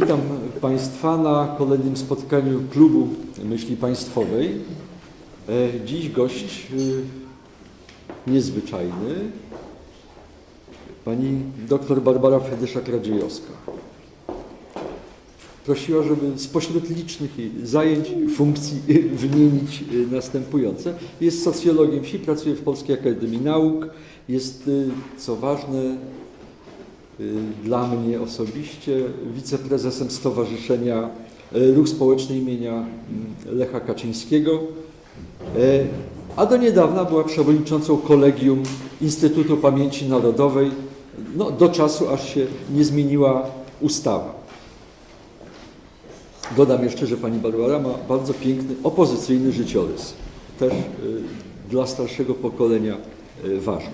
Witam Państwa na kolejnym spotkaniu Klubu Myśli Państwowej. E, Dziś gość e, niezwyczajny, pani dr Barbara Fedyszak-Radziejowska. Prosiła, żeby spośród licznych zajęć, funkcji wymienić e, następujące. Jest socjologiem wsi, pracuje w Polskiej Akademii Nauk, jest, co ważne, dla mnie osobiście wiceprezesem Stowarzyszenia y, Ruch Społeczny imienia mm, Lecha Kaczyńskiego, y, a do niedawna była przewodniczącą kolegium Instytutu Pamięci Narodowej, no, do czasu aż się nie zmieniła ustawa. Dodam jeszcze, że pani Barbara ma bardzo piękny, opozycyjny życiorys, też y, dla starszego pokolenia y, ważny.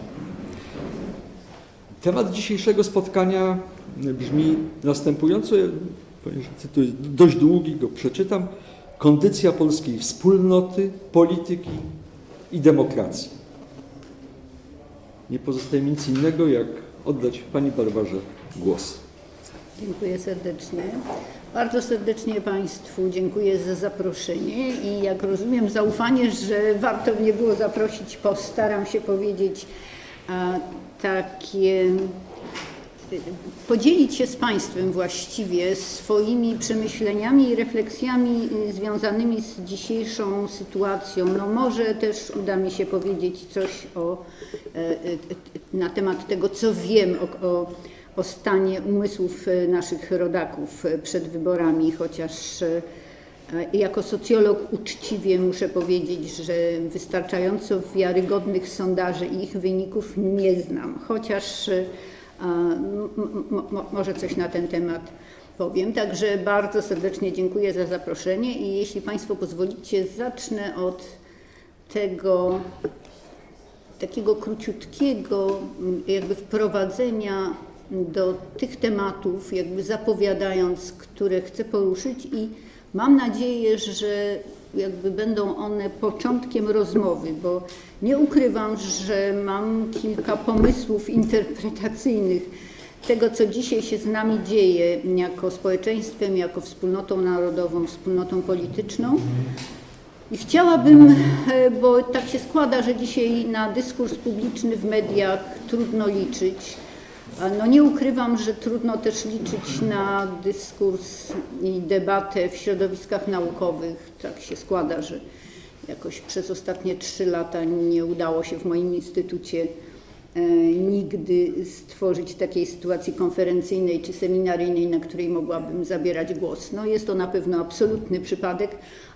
Temat dzisiejszego spotkania brzmi następująco, że cytuję, dość długi, go przeczytam. Kondycja polskiej wspólnoty, polityki i demokracji. Nie pozostaje mi nic innego, jak oddać Pani Barbarze głos. Dziękuję serdecznie. Bardzo serdecznie Państwu dziękuję za zaproszenie i jak rozumiem zaufanie, że warto mnie było zaprosić, postaram się powiedzieć takie, podzielić się z Państwem właściwie swoimi przemyśleniami i refleksjami związanymi z dzisiejszą sytuacją. No może też uda mi się powiedzieć coś o, e, e, na temat tego, co wiem o, o o stanie umysłów naszych rodaków przed wyborami, chociaż e, jako socjolog uczciwie muszę powiedzieć, że wystarczająco wiarygodnych sondaży i ich wyników nie znam, chociaż może coś na ten temat powiem. Także bardzo serdecznie dziękuję za zaproszenie i jeśli Państwo pozwolicie, zacznę od tego takiego króciutkiego jakby wprowadzenia do tych tematów, jakby zapowiadając, które chcę poruszyć i mam nadzieję, że jakby będą one początkiem rozmowy, bo nie ukrywam, że mam kilka pomysłów interpretacyjnych tego, co dzisiaj się z nami dzieje jako społeczeństwem, jako wspólnotą narodową, wspólnotą polityczną. I chciałabym, e, bo tak się składa, że dzisiaj na dyskurs publiczny w mediach trudno liczyć, no nie ukrywam, że trudno też liczyć na dyskurs i debatę w środowiskach naukowych. Tak się składa, że jakoś przez ostatnie trzy lata nie udało się w moim instytucie e, nigdy stworzyć takiej sytuacji konferencyjnej czy seminaryjnej, na której mogłabym zabierać głos. No jest to na pewno absolutny przypadek,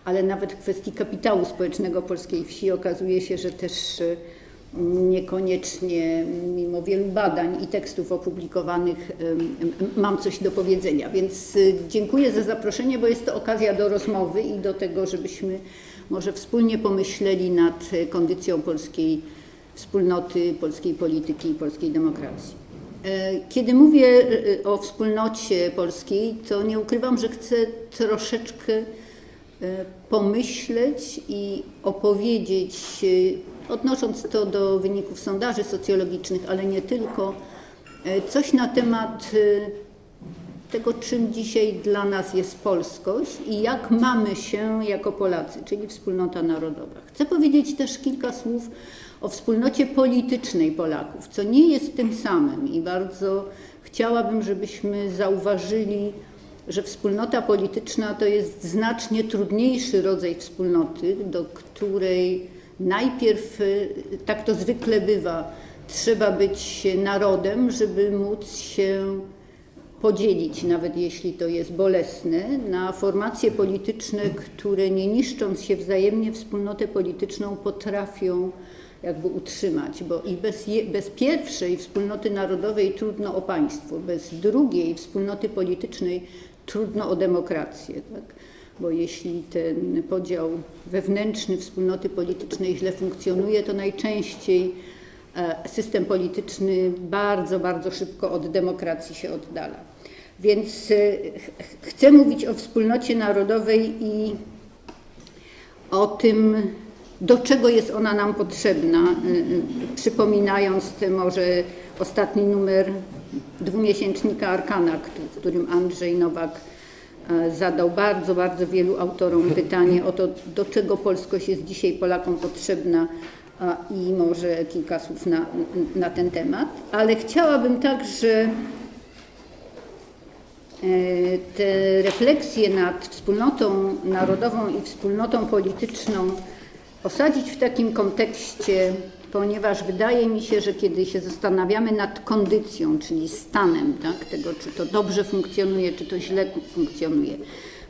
ale nawet w kwestii kapitału społecznego polskiej wsi okazuje się, że też e, niekoniecznie, mimo wielu badań i tekstów opublikowanych, mam coś do powiedzenia. Więc y, dziękuję za zaproszenie, bo jest to okazja do rozmowy i do tego, żebyśmy może wspólnie pomyśleli nad kondycją polskiej wspólnoty, polskiej polityki i polskiej demokracji. E, kiedy mówię y, o wspólnocie polskiej, to nie ukrywam, że chcę troszeczkę e, pomyśleć i opowiedzieć y, odnosząc to do wyników sondaży socjologicznych, ale nie tylko, e, coś na temat e, tego, czym dzisiaj dla nas jest polskość i jak mamy się jako Polacy, czyli wspólnota narodowa. Chcę powiedzieć też kilka słów o wspólnocie politycznej Polaków, co nie jest tym samym i bardzo chciałabym, żebyśmy zauważyli, że wspólnota polityczna to jest znacznie trudniejszy rodzaj wspólnoty, do której najpierw, y, tak to zwykle bywa, trzeba być narodem, żeby móc się podzielić, nawet jeśli to jest bolesne, na formacje polityczne, które nie niszcząc się wzajemnie wspólnotę polityczną potrafią jakby utrzymać, bo i bez, je, bez pierwszej wspólnoty narodowej trudno o państwo, bez drugiej wspólnoty politycznej trudno o demokrację. Tak? Bo jeśli ten podział wewnętrzny wspólnoty politycznej źle funkcjonuje, to najczęściej e, system polityczny bardzo, bardzo szybko od demokracji się oddala. Więc e, chcę mówić o wspólnocie narodowej i o tym, do czego jest ona nam potrzebna, e, przypominając te może ostatni numer dwumiesięcznika Arkana, w którym Andrzej Nowak zadał bardzo, bardzo wielu autorom pytanie o to, do czego polskość jest dzisiaj Polakom potrzebna i może kilka słów na, na ten temat. Ale chciałabym także E, te refleksje nad wspólnotą narodową i wspólnotą polityczną osadzić w takim kontekście, ponieważ wydaje mi się, że kiedy się zastanawiamy nad kondycją, czyli stanem tak, tego, czy to dobrze funkcjonuje, czy to źle funkcjonuje,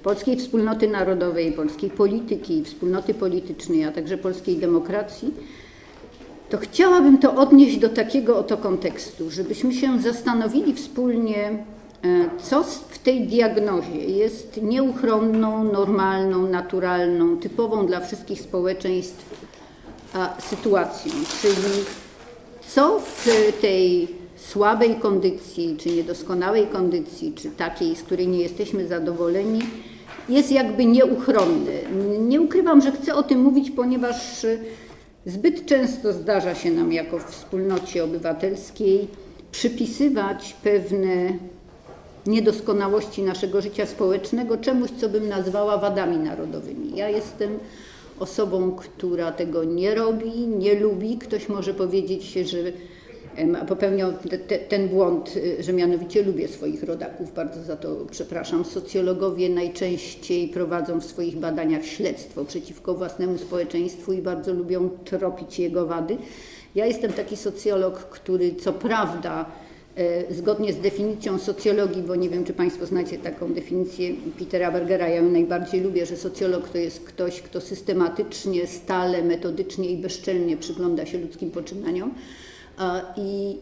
polskiej wspólnoty narodowej, polskiej polityki, wspólnoty politycznej, a także polskiej demokracji, to chciałabym to odnieść do takiego oto kontekstu, żebyśmy się zastanowili wspólnie, E, co w tej diagnozie jest nieuchronną, normalną, naturalną, typową dla wszystkich społeczeństw sytuacją, czyli co w tej słabej kondycji, czy niedoskonałej kondycji, czy takiej, z której nie jesteśmy zadowoleni, jest jakby nieuchronne. Nie ukrywam, że chcę o tym mówić, ponieważ zbyt często zdarza się nam jako wspólnocie obywatelskiej przypisywać pewne niedoskonałości naszego życia społecznego, czemuś, co bym nazwała wadami narodowymi. Ja jestem osobą, która tego nie robi, nie lubi. Ktoś może powiedzieć, że popełniał te, ten błąd, y, że mianowicie lubię swoich rodaków, bardzo za to przepraszam. Socjologowie najczęściej prowadzą w swoich badaniach śledztwo przeciwko własnemu społeczeństwu i bardzo lubią tropić jego wady. Ja jestem taki socjolog, który co prawda zgodnie z definicją socjologii, bo nie wiem, czy Państwo znacie taką definicję Petera Bergera, ja ją najbardziej lubię, że socjolog to jest ktoś, kto systematycznie, stale, metodycznie i bezczelnie przygląda się ludzkim poczynaniom. I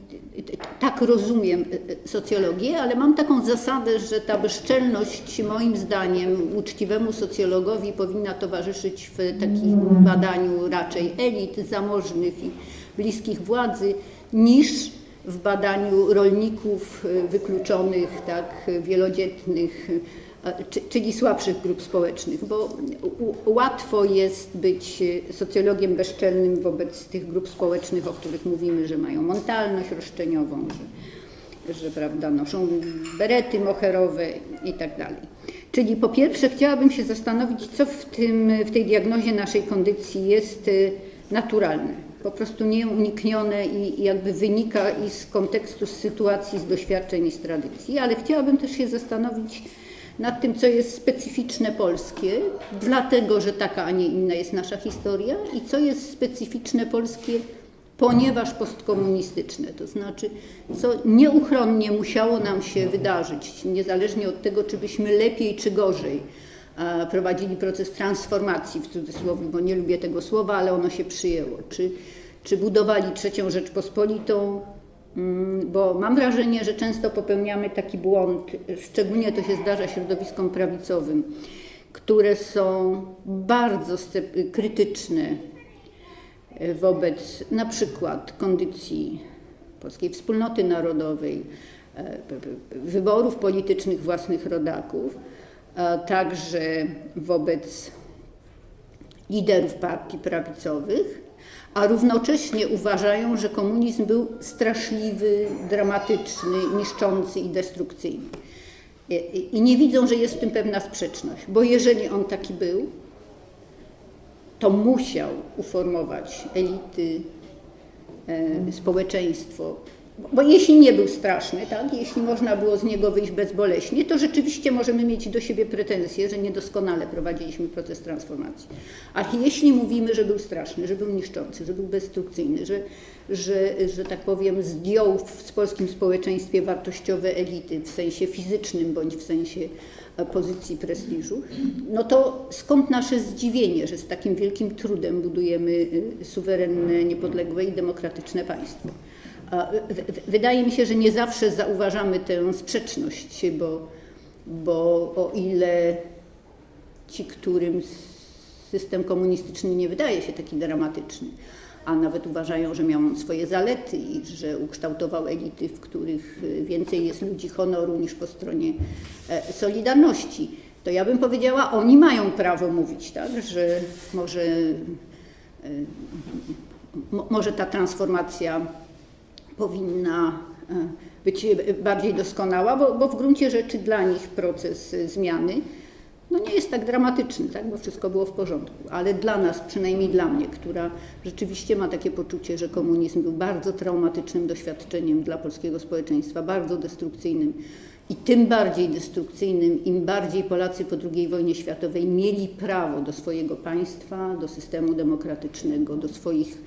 tak rozumiem e, socjologię, ale mam taką zasadę, że ta bezczelność moim zdaniem uczciwemu socjologowi powinna towarzyszyć w takim badaniu raczej elit zamożnych i bliskich władzy niż w badaniu rolników y, wykluczonych, tak, wielodzietnych, czyli słabszych grup społecznych, bo łatwo jest być socjologiem bezczelnym wobec tych grup społecznych, o których mówimy, że mają mentalność roszczeniową, że, że prawda, noszą berety moherowe i tak. Czyli po pierwsze chciałabym się zastanowić, co w, tym, w tej diagnozie naszej kondycji jest y, naturalne po prostu nieuniknione i jakby wynika i z kontekstu, z sytuacji, z doświadczeń i z tradycji, ale chciałabym też się zastanowić nad tym, co jest specyficzne polskie, dlatego, że taka, a nie inna jest nasza historia i co jest specyficzne polskie, ponieważ postkomunistyczne, to znaczy, co nieuchronnie musiało nam się wydarzyć, niezależnie od tego, czy byśmy lepiej czy gorzej prowadzili proces transformacji w cudzysłowie, bo nie lubię tego słowa, ale ono się przyjęło. Czy, czy budowali trzecią Rzeczpospolitą, mm, bo mam wrażenie, że często popełniamy taki błąd, szczególnie to się zdarza środowiskom prawicowym, które są bardzo krytyczne wobec na przykład kondycji polskiej wspólnoty narodowej, e, wyborów politycznych własnych rodaków także wobec liderów partii prawicowych, a równocześnie uważają, że komunizm był straszliwy, dramatyczny, niszczący i destrukcyjny. I nie widzą, że jest w tym pewna sprzeczność, bo jeżeli on taki był, to musiał uformować elity, e, społeczeństwo bo jeśli nie był straszny, tak, jeśli można było z niego wyjść bezboleśnie, to rzeczywiście możemy mieć do siebie pretensje, że niedoskonale prowadziliśmy proces transformacji. Ale jeśli mówimy, że był straszny, że był niszczący, że był destrukcyjny, że, że, że tak powiem zdjął w polskim społeczeństwie wartościowe elity w sensie fizycznym bądź w sensie e, pozycji prestiżu, no to skąd nasze zdziwienie, że z takim wielkim trudem budujemy e, suwerenne, niepodległe i demokratyczne państwo. Wydaje mi się, że nie zawsze zauważamy tę sprzeczność, bo, bo o ile ci, którym system komunistyczny nie wydaje się taki dramatyczny, a nawet uważają, że miał on swoje zalety i że ukształtował elity, w których więcej jest ludzi honoru niż po stronie e, Solidarności, to ja bym powiedziała, oni mają prawo mówić, tak, że może, e, może ta transformacja powinna e, być bardziej doskonała, bo, bo w gruncie rzeczy dla nich proces zmiany no nie jest tak dramatyczny, tak, bo wszystko było w porządku, ale dla nas, przynajmniej dla mnie, która rzeczywiście ma takie poczucie, że komunizm był bardzo traumatycznym doświadczeniem dla polskiego społeczeństwa, bardzo destrukcyjnym i tym bardziej destrukcyjnym, im bardziej Polacy po II wojnie światowej mieli prawo do swojego państwa, do systemu demokratycznego, do swoich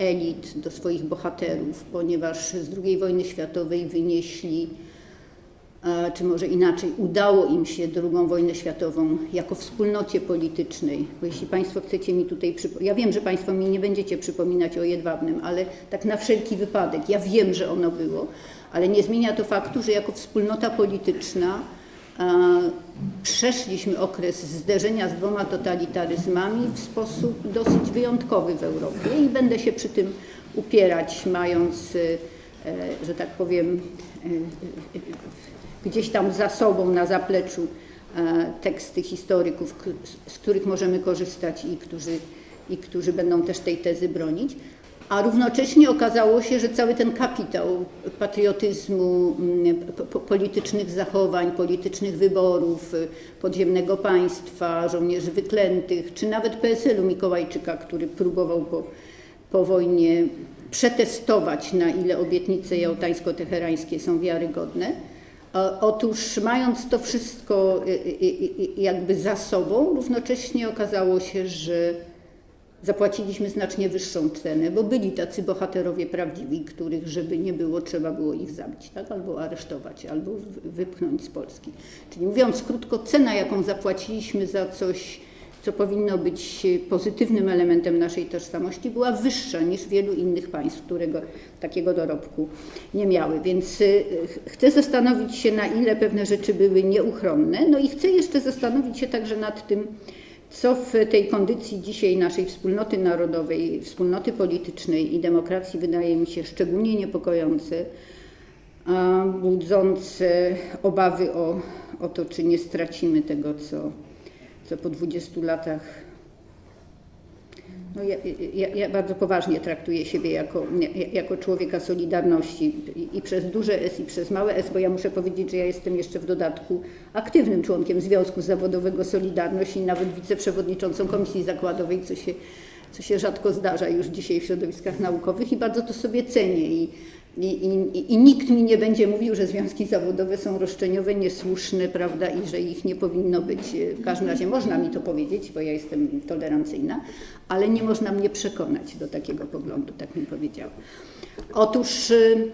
elit, do swoich bohaterów, ponieważ z II wojny światowej wynieśli a, czy może inaczej, udało im się II wojnę światową jako wspólnocie politycznej, bo jeśli Państwo chcecie mi tutaj ja wiem, że Państwo mi nie będziecie przypominać o Jedwabnym, ale tak na wszelki wypadek, ja wiem, że ono było, ale nie zmienia to faktu, że jako wspólnota polityczna przeszliśmy okres zderzenia z dwoma totalitaryzmami w sposób dosyć wyjątkowy w Europie i będę się przy tym upierać, mając, e, e, że tak powiem, e, gdzieś tam za sobą, na zapleczu teksty historyków, z których możemy korzystać i którzy, i którzy będą też tej tezy bronić. A równocześnie okazało się, że cały ten kapitał patriotyzmu, mm, po- po- politycznych zachowań, politycznych wyborów, y, podziemnego państwa, żołnierzy wyklętych, czy nawet PSL-u Mikołajczyka, który próbował po, po wojnie przetestować, na ile obietnice jałtańsko-teherańskie są wiarygodne. Otóż mając to wszystko y, y, jakby za sobą, równocześnie okazało się, że zapłaciliśmy znacznie wyższą cenę, bo byli tacy bohaterowie prawdziwi, których żeby nie było, trzeba było ich zabić, tak? albo aresztować, albo wy- wypchnąć z Polski. Czyli mówiąc krótko, cena, jaką zapłaciliśmy za coś, co powinno być pozytywnym elementem naszej tożsamości, była wyższa niż wielu innych państw, którego takiego dorobku nie miały. Więc y, ch- chcę zastanowić się, na ile pewne rzeczy były nieuchronne, no i chcę jeszcze zastanowić się także nad tym, co w tej kondycji dzisiaj naszej wspólnoty narodowej, wspólnoty politycznej i demokracji wydaje mi się szczególnie niepokojące, budzące obawy o, o to, czy nie stracimy tego, co, co po 20 latach. No ja, ja, ja bardzo poważnie traktuję siebie jako, jako człowieka Solidarności i, i przez duże S i przez małe S, bo ja muszę powiedzieć, że ja jestem jeszcze w dodatku aktywnym członkiem Związku Zawodowego Solidarność i nawet wiceprzewodniczącą Komisji Zakładowej, co się, co się rzadko zdarza już dzisiaj w środowiskach naukowych i bardzo to sobie cenię. I, i, i, I nikt mi nie będzie mówił, że związki zawodowe są roszczeniowe, niesłuszne, prawda, i że ich nie powinno być. W każdym razie można mi to powiedzieć, bo ja jestem tolerancyjna, ale nie można mnie przekonać do takiego poglądu, tak mi powiedziała. Otóż y,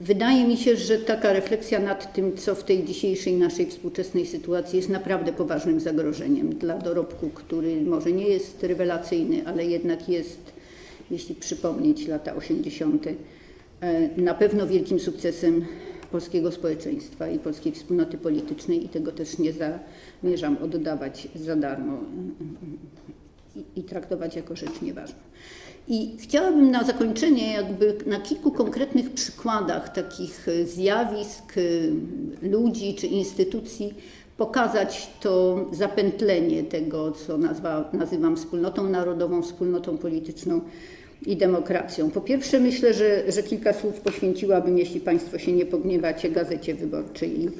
wydaje mi się, że taka refleksja nad tym, co w tej dzisiejszej naszej współczesnej sytuacji jest naprawdę poważnym zagrożeniem dla dorobku, który może nie jest rewelacyjny, ale jednak jest jeśli przypomnieć lata 80., e, na pewno wielkim sukcesem polskiego społeczeństwa i polskiej wspólnoty politycznej i tego też nie zamierzam oddawać za darmo i, i traktować jako rzecz nieważną. I chciałabym na zakończenie jakby na kilku konkretnych przykładach takich e, zjawisk, e, ludzi czy instytucji pokazać to zapętlenie tego, co nazwa, nazywam wspólnotą narodową, wspólnotą polityczną i demokracją. Po pierwsze myślę, że, że kilka słów poświęciłabym, jeśli Państwo się nie pogniewacie, Gazecie Wyborczej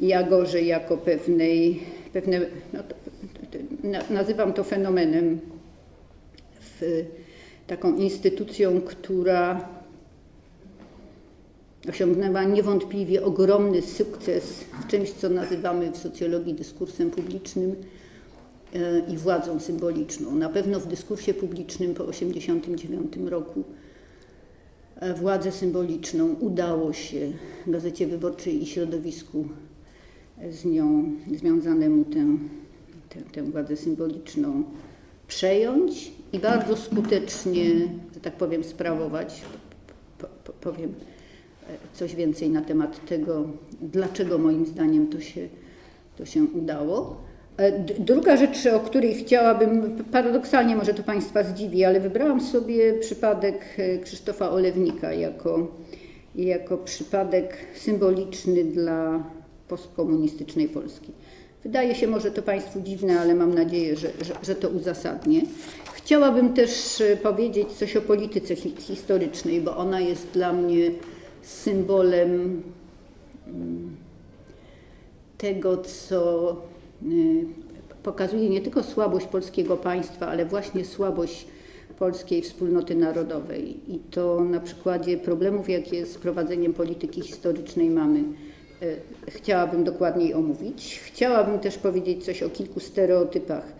i, Agorze jako pewnej, pewne, no to, nazywam to fenomenem, w, taką instytucją, która osiągnęła niewątpliwie ogromny sukces w czymś, co nazywamy w socjologii dyskursem publicznym e, i władzą symboliczną. Na pewno w dyskursie publicznym po 1989 roku e, władzę symboliczną udało się Gazecie Wyborczej i środowisku z nią związanemu tę, tę, tę władzę symboliczną przejąć i bardzo skutecznie, że tak powiem, sprawować. Po, po, powiem coś więcej na temat tego, dlaczego moim zdaniem to się, to się udało. E, Druga rzecz, o której chciałabym, paradoksalnie może to Państwa zdziwi, ale wybrałam sobie przypadek e, Krzysztofa Olewnika jako, jako przypadek symboliczny dla postkomunistycznej Polski. Wydaje się może to Państwu dziwne, ale mam nadzieję, że, że, że to uzasadnię. Chciałabym też e, powiedzieć coś o polityce hi- historycznej, bo ona jest dla mnie symbolem mm, tego, co y, pokazuje nie tylko słabość polskiego państwa, ale właśnie słabość polskiej wspólnoty narodowej. I to na przykładzie problemów, jakie z prowadzeniem polityki historycznej mamy, chciałabym dokładniej omówić. Chciałabym też powiedzieć coś o kilku stereotypach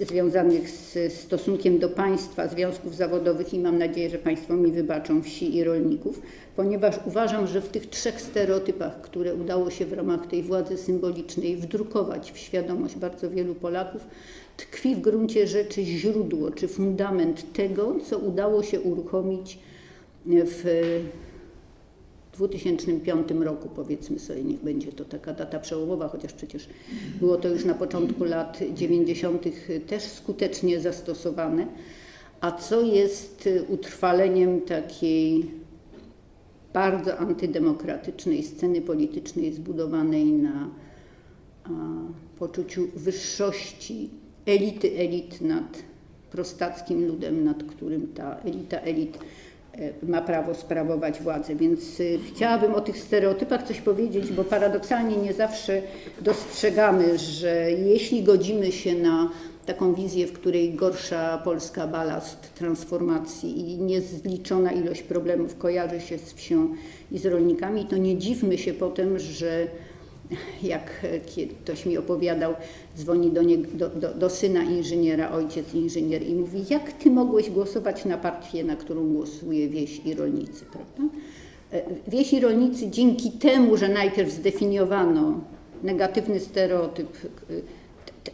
związanych z stosunkiem do państwa, związków zawodowych i mam nadzieję, że Państwo mi wybaczą wsi i rolników, ponieważ uważam, że w tych trzech stereotypach, które udało się w ramach tej władzy symbolicznej wdrukować w świadomość bardzo wielu Polaków, tkwi w gruncie rzeczy źródło czy fundament tego, co udało się uruchomić w 2005 roku, powiedzmy sobie, niech będzie to taka data przełomowa, chociaż przecież było to już na początku lat 90. też skutecznie zastosowane, a co jest utrwaleniem takiej bardzo antydemokratycznej sceny politycznej zbudowanej na a, poczuciu wyższości elity elit nad prostackim ludem, nad którym ta elita elit ma prawo sprawować władzę. Więc y, chciałabym o tych stereotypach coś powiedzieć, bo paradoksalnie nie zawsze dostrzegamy, że jeśli godzimy się na taką wizję, w której gorsza polska balast transformacji i niezliczona ilość problemów kojarzy się z wsią i z rolnikami, to nie dziwmy się potem, że jak ktoś mi opowiadał, dzwoni do, nie, do, do, do, syna inżyniera, ojciec inżynier i mówi, jak ty mogłeś głosować na partię, na którą głosuje wieś i rolnicy, prawda? Wieś i rolnicy dzięki temu, że najpierw zdefiniowano negatywny stereotyp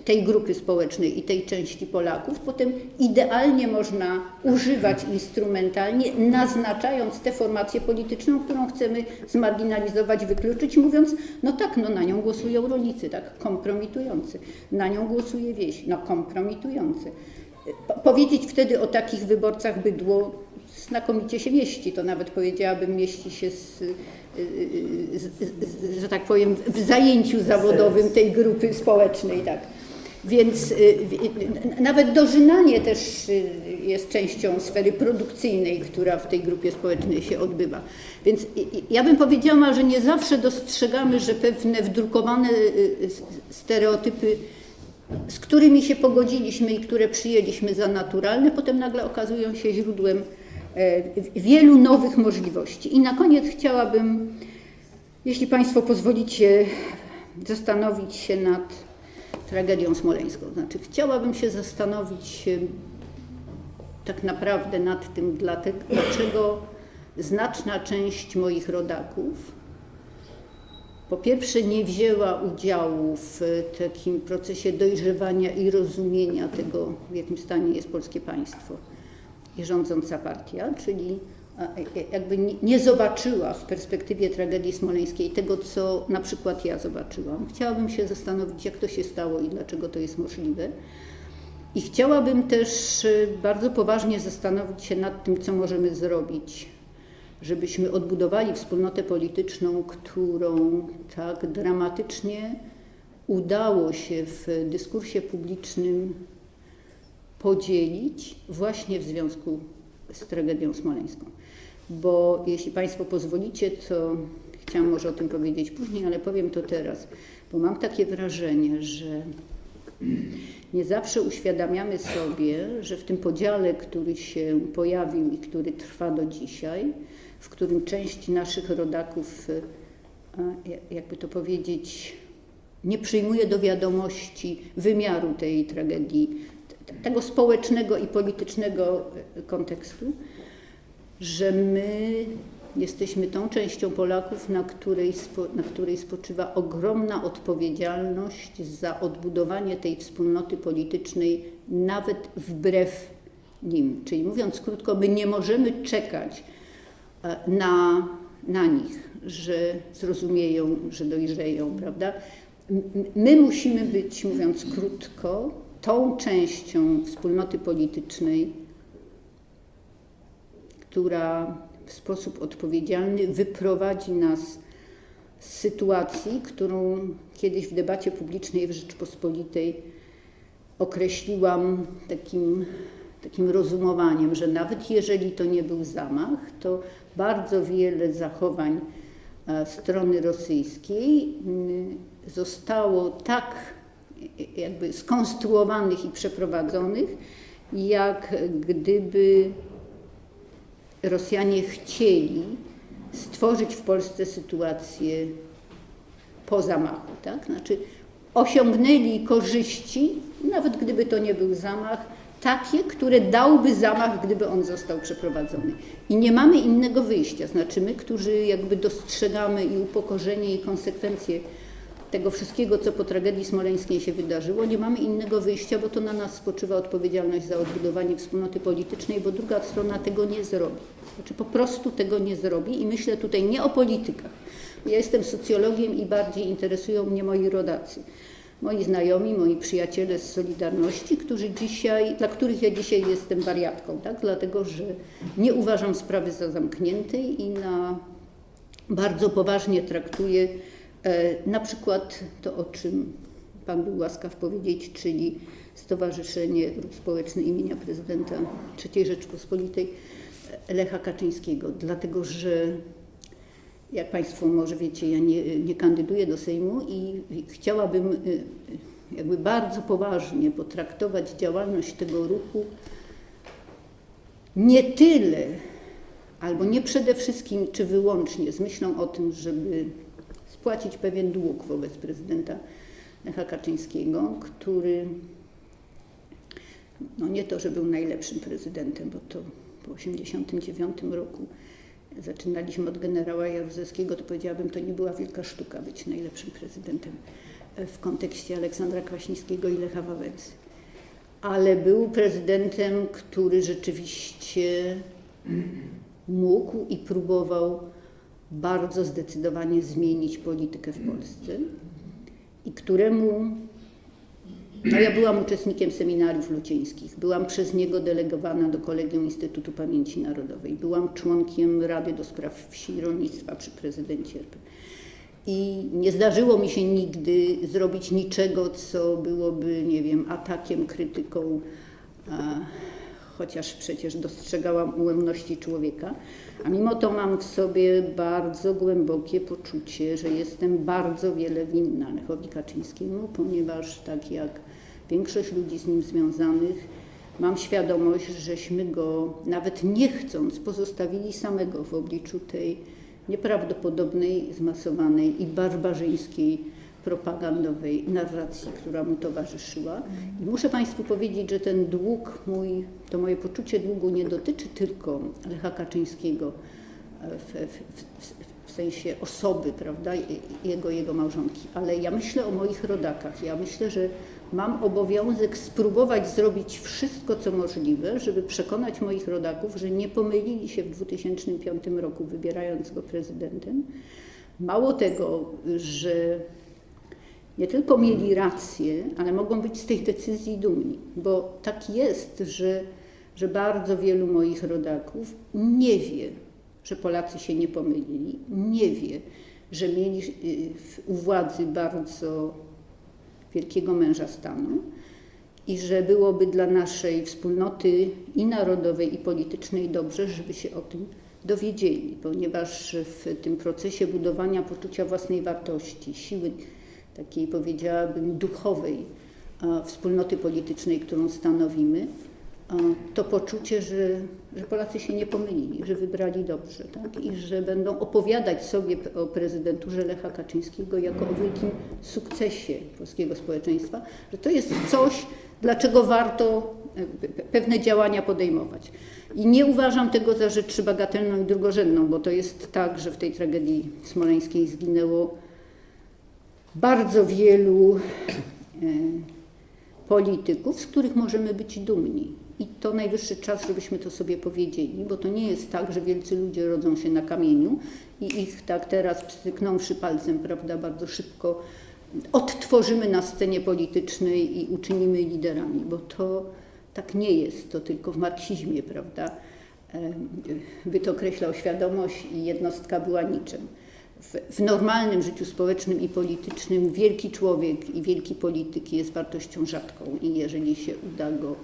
tej grupy społecznej i tej części Polaków, potem idealnie można używać instrumentalnie, naznaczając tę formację polityczną, którą chcemy zmarginalizować, wykluczyć, mówiąc, no tak, no na nią głosują rolnicy, tak, kompromitujący, na nią głosuje wieś, no kompromitujący. Po powiedzieć wtedy o takich wyborcach bydło znakomicie się mieści, to nawet powiedziałabym mieści się z, z, z, że tak powiem w zajęciu zawodowym tej grupy społecznej, tak. Więc y, y, nawet dożynanie też y, jest częścią sfery produkcyjnej, która w tej grupie społecznej się odbywa. Więc ja bym powiedziała, że nie zawsze dostrzegamy, że pewne wdrukowane stereotypy, z którymi się pogodziliśmy i które przyjęliśmy za naturalne, potem nagle okazują się źródłem e, wielu nowych możliwości. I na koniec chciałabym, jeśli Państwo pozwolicie, zastanowić się nad tragedią smoleńską. Znaczy, chciałabym się zastanowić tak naprawdę nad tym, dlaczego znaczna część moich rodaków po pierwsze nie wzięła udziału w takim procesie dojrzewania i rozumienia tego, w jakim stanie jest polskie państwo i rządząca partia, czyli jakby nie zobaczyła w perspektywie tragedii smoleńskiej tego, co na przykład ja zobaczyłam. Chciałabym się zastanowić, jak to się stało i dlaczego to jest możliwe. I chciałabym też bardzo poważnie zastanowić się nad tym, co możemy zrobić, żebyśmy odbudowali wspólnotę polityczną, którą tak dramatycznie udało się w dyskursie publicznym podzielić właśnie w związku z tragedią smoleńską bo jeśli Państwo pozwolicie, to chciałam może o tym powiedzieć później, ale powiem to teraz, bo mam takie wrażenie, że nie zawsze uświadamiamy sobie, że w tym podziale, który się pojawił i który trwa do dzisiaj, w którym część naszych rodaków, jakby to powiedzieć, nie przyjmuje do wiadomości wymiaru tej tragedii, tego społecznego i politycznego kontekstu, że my jesteśmy tą częścią Polaków, na której, na której spoczywa ogromna odpowiedzialność za odbudowanie tej wspólnoty politycznej, nawet wbrew nim. Czyli mówiąc krótko, my nie możemy czekać e, na, na nich, że zrozumieją, że dojrzeją, prawda? My musimy być, mówiąc krótko, tą częścią wspólnoty politycznej, która w sposób odpowiedzialny wyprowadzi nas z sytuacji, którą kiedyś w debacie publicznej w Rzeczpospolitej określiłam takim takim rozumowaniem, że nawet jeżeli to nie był zamach, to bardzo wiele zachowań e, strony rosyjskiej mm, zostało tak jakby skonstruowanych i przeprowadzonych, jak gdyby Rosjanie chcieli stworzyć w Polsce sytuację po zamachu, tak? Znaczy osiągnęli korzyści, nawet gdyby to nie był zamach, takie, które dałby zamach, gdyby on został przeprowadzony. I nie mamy innego wyjścia. Znaczy my, którzy jakby dostrzegamy i upokorzenie i konsekwencje tego wszystkiego, co po tragedii smoleńskiej się wydarzyło, nie mamy innego wyjścia, bo to na nas spoczywa odpowiedzialność za odbudowanie wspólnoty politycznej, bo druga strona tego nie zrobi. Znaczy po prostu tego nie zrobi i myślę tutaj nie o politykach. Ja jestem socjologiem i bardziej interesują mnie moi rodacy. Moi znajomi, moi przyjaciele z Solidarności, którzy dzisiaj, dla których ja dzisiaj jestem wariatką, tak? dlatego że nie uważam sprawy za zamkniętej i na bardzo poważnie traktuję na przykład to, o czym Pan był łaskaw powiedzieć, czyli Stowarzyszenie Ruch Społeczny imienia prezydenta III Rzeczpospolitej e, Lecha Kaczyńskiego, dlatego że jak Państwo może wiecie, ja nie, nie kandyduję do Sejmu i chciałabym y, jakby bardzo poważnie potraktować działalność tego ruchu nie tyle, albo nie przede wszystkim, czy wyłącznie z myślą o tym, żeby spłacić pewien dług wobec prezydenta Lecha Kaczyńskiego, który no nie to, że był najlepszym prezydentem, bo to po 1989 roku zaczynaliśmy od generała Jaruzelskiego, to powiedziałabym, to nie była wielka sztuka być najlepszym prezydentem e, w kontekście Aleksandra Kwaśniewskiego i Lecha Wałęsy. Ale był prezydentem, który rzeczywiście mógł i próbował bardzo zdecydowanie zmienić politykę w Polsce i któremu no ja byłam uczestnikiem seminariów lucieńskich, byłam przez niego delegowana do Kolegium Instytutu Pamięci Narodowej, byłam członkiem Rady do Spraw Wsi i Rolnictwa przy prezydencie RP. I nie zdarzyło mi się nigdy zrobić niczego, co byłoby, nie wiem, atakiem, krytyką, a, chociaż przecież dostrzegałam ułomności człowieka. A mimo to mam w sobie bardzo głębokie poczucie, że jestem bardzo wiele winna Lechowi Kaczyńskiemu, ponieważ tak jak większość ludzi z nim związanych, mam świadomość, żeśmy go nawet nie chcąc pozostawili samego w obliczu tej nieprawdopodobnej, zmasowanej i barbarzyńskiej propagandowej narracji, która mu towarzyszyła. I muszę Państwu powiedzieć, że ten dług mój, to moje poczucie długu nie dotyczy tylko Lecha Kaczyńskiego w, w, w, w sensie osoby, prawda, jego, jego małżonki, ale ja myślę o moich rodakach. Ja myślę, że mam obowiązek spróbować zrobić wszystko, co możliwe, żeby przekonać moich rodaków, że nie pomylili się w 2005 roku, wybierając go prezydentem. Mało tego, że nie tylko mieli rację, ale mogą być z tej decyzji dumni, bo tak jest, że, że bardzo wielu moich rodaków nie wie, że Polacy się nie pomylili, nie wie, że mieli y, u władzy bardzo wielkiego męża stanu i że byłoby dla naszej wspólnoty i narodowej, i politycznej dobrze, żeby się o tym dowiedzieli, ponieważ w tym procesie budowania poczucia własnej wartości, siły takiej powiedziałabym duchowej wspólnoty politycznej, którą stanowimy, to poczucie, że, że Polacy się nie pomylili, że wybrali dobrze tak? i że będą opowiadać sobie o prezydenturze Lecha Kaczyńskiego jako o wielkim sukcesie polskiego społeczeństwa, że to jest coś, dlaczego warto pewne działania podejmować. I nie uważam tego za rzecz bagatelną i drugorzędną, bo to jest tak, że w tej tragedii smoleńskiej zginęło bardzo wielu polityków, z których możemy być dumni. I to najwyższy czas, żebyśmy to sobie powiedzieli, bo to nie jest tak, że wielcy ludzie rodzą się na kamieniu i ich tak teraz pstryknąwszy palcem, prawda, bardzo szybko odtworzymy na scenie politycznej i uczynimy liderami, bo to tak nie jest, to tylko w marksizmie, prawda, byt określał świadomość i jednostka była niczym. W, w normalnym życiu społecznym i politycznym wielki człowiek i wielki polityk jest wartością rzadką. I jeżeli się uda go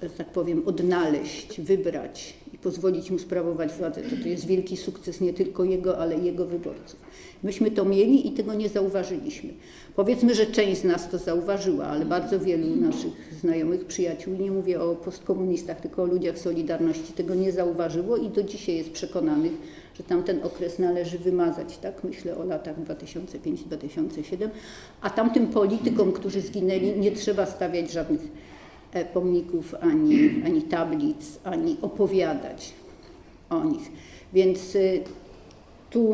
e, tak powiem, odnaleźć, wybrać pozwolić mu sprawować władzę, to to jest wielki sukces nie tylko jego, ale jego wyborców. Myśmy to mieli i tego nie zauważyliśmy. Powiedzmy, że część z nas to zauważyła, ale bardzo wielu naszych znajomych, przyjaciół, nie mówię o postkomunistach, tylko o ludziach Solidarności, tego nie zauważyło i do dzisiaj jest przekonanych, że tamten okres należy wymazać, tak? Myślę o latach 2005-2007, a tamtym politykom, którzy zginęli, nie trzeba stawiać żadnych pomników, ani, ani tablic, ani opowiadać o nich. Więc y, tu